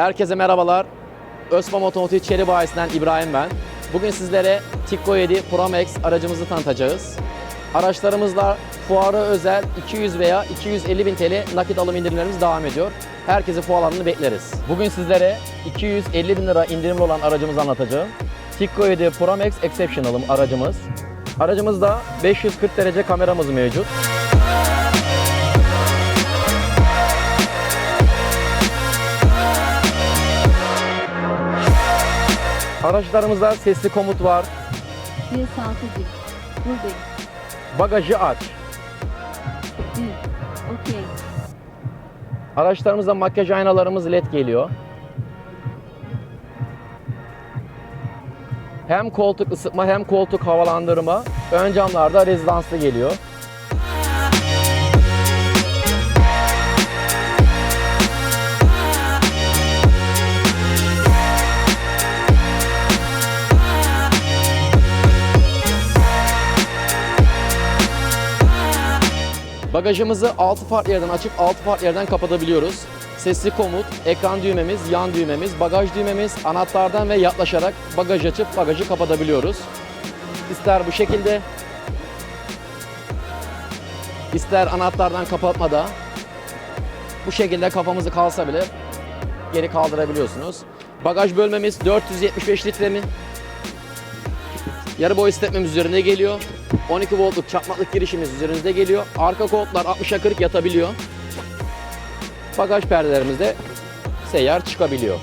Herkese merhabalar. Özpam Otomotiv Çeri Bayisi'nden İbrahim ben. Bugün sizlere Tikko 7 Pro Max aracımızı tanıtacağız. Araçlarımızla fuara özel 200 veya 250 bin TL nakit alım indirimlerimiz devam ediyor. Herkesi fuar alanını bekleriz. Bugün sizlere 250 bin lira indirimli olan aracımızı anlatacağım. Tikko 7 Pro Max Exceptional'ım aracımız. Aracımızda 540 derece kameramız mevcut. Araçlarımızda sesli komut var. Bir saltıcı. Buradayım. Bagajı aç. Bir. Okey. Araçlarımızda makyaj aynalarımız led geliyor. Hem koltuk ısıtma hem koltuk havalandırma. Ön camlarda rezidanslı geliyor. Bagajımızı 6 farklı yerden açıp 6 farklı yerden kapatabiliyoruz. Sesli komut, ekran düğmemiz, yan düğmemiz, bagaj düğmemiz, anahtardan ve yaklaşarak bagaj açıp bagajı kapatabiliyoruz. İster bu şekilde, ister anahtardan kapatmada bu şekilde kafamızı kalsa bile geri kaldırabiliyorsunuz. Bagaj bölmemiz 475 litre mi? Yarı boy istetmemiz üzerinde geliyor. 12 voltluk çakmaklık girişimiz üzerinizde geliyor. Arka koltuklar 60'a 40 yatabiliyor. Bagaj perdelerimiz de seyyar çıkabiliyor.